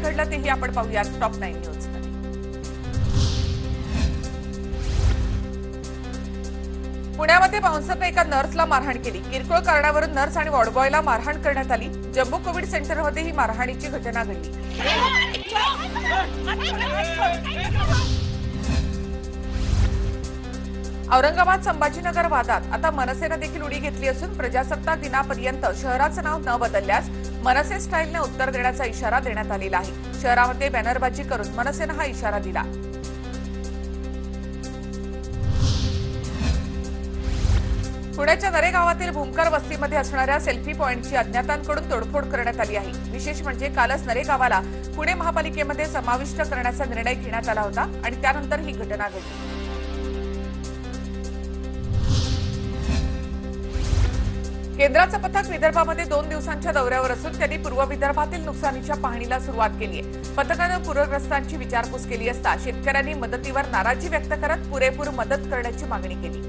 काय घडलं तेही आपण पाहूया टॉप नाईन न्यूज पुण्यामध्ये बाउन्सरने एका नर्सला मारहाण केली. किरकोळ कारणावरून नर्स आणि वॉर्डबॉयला मारहाण करण्यात आली. जम्बो कोविड सेंटरमध्ये ही मारहाणीची घटना घडली. औरंगाबाद संभाजीनगर वादात आता मनसेनं देखील उडी घेतली असून प्रजासत्ताक दिनापर्यंत शहराचं नाव न बदलल्यास मनसे स्टाईलने उत्तर देण्याचा इशारा देण्यात आलेला आहे. शहरामध्ये बॅनरबाजी करून मनसेनं हा इशारा दिला. पुण्याच्या नरे गावातील भूमकर वस्तीमध्ये असणाऱ्या सेल्फी पॉईंटची अज्ञातांकडून तोडफोड करण्यात आली आहे. विशेष म्हणजे कालच नरे गावाला पुणे महापालिकेमध्ये समाविष्ट करण्याचा निर्णय घेण्यात आला होता आणि त्यानंतर ही घटना घडली. केंद्राचं पथक विदर्भामध्ये दोन दिवसांच्या दौऱ्यावर असून त्यांनी पूर्व विदर्भातील नुकसानीच्या पाहणीला सुरुवात केली आहे. पथकानं पूरग्रस्तांची विचारपूस केली असता शेतकऱ्यांनी मदतीवर नाराजी व्यक्त करत पुरेपूर मदत करण्याची मागणी केली.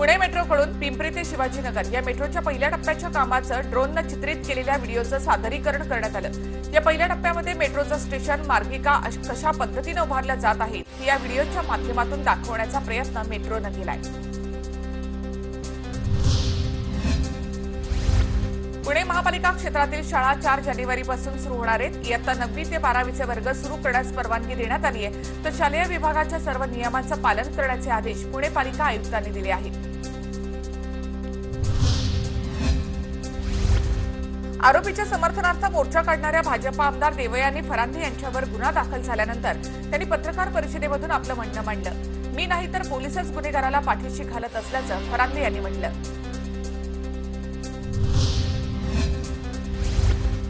पुणे मेट्रोकडून पिंपरी ते शिवाजीनगर या मेट्रोच्या पहिल्या टप्प्याच्या कामाचं ड्रोननं चित्रित केलेल्या व्हिडिओचं सादरीकरण करण्यात आलं. या पहिल्या टप्प्यामध्ये मेट्रोचं स्टेशन मार्गिका अश- कशा पद्धतीनं उभारल्या जात आहेत हे या व्हिडिओच्या माध्यमातून दाखवण्याचा प्रयत्न मेट्रोनं केलाय. पुणे महापालिका क्षेत्रातील शाळा चार जानेवारीपासून सुरू होणार आहेत. इयत्ता नववी ते बारावीचे वर्ग सुरू करण्यास परवानगी देण्यात आली आहे. तर शालेय विभागाच्या सर्व नियमांचं पालन करण्याचे आदेश पुणे पालिका आयुक्तांनी दिले आहेत. आरोपीच्या समर्थनार्थ मोर्चा काढणाऱ्या भाजपा आमदार देवयानी फरांदे यांच्यावर गुन्हा दाखल झाल्यानंतर त्यांनी पत्रकार परिषदेमधून आपलं म्हणणं मांडलं. मी नाही तर पोलिसच गुन्हेगाराला पाठीशी घालत असल्याचं फरांदे यांनी म्हटलं.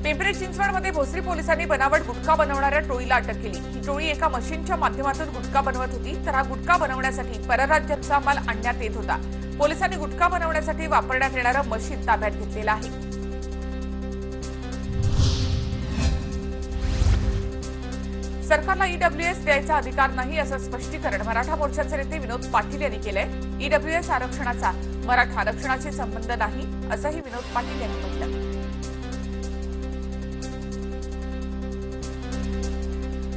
पिंपरी चिंचवडमध्ये भोसरी पोलिसांनी बनावट गुटखा बनवणाऱ्या टोळीला अटक केली. ही टोळी एका मशीनच्या माध्यमातून गुटखा बनवत होती तर हा गुटखा बनवण्यासाठी परराज्याचा माल आणण्यात येत होता. पोलिसांनी गुटखा बनवण्यासाठी वापरण्यात येणारं मशीन ताब्यात घेतलेलं आहे. सरकारला ईडब्ल्यूएस द्यायचा अधिकार नाही असं स्पष्टीकरण मराठा मोर्चाचे नेते विनोद पाटील यांनी केलंय. ईडब्ल्यूएस आरक्षणाचा मराठा आरक्षणाशी संबंध नाही असंही विनोद पाटील यांनी म्हटलं.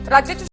राज्याच्या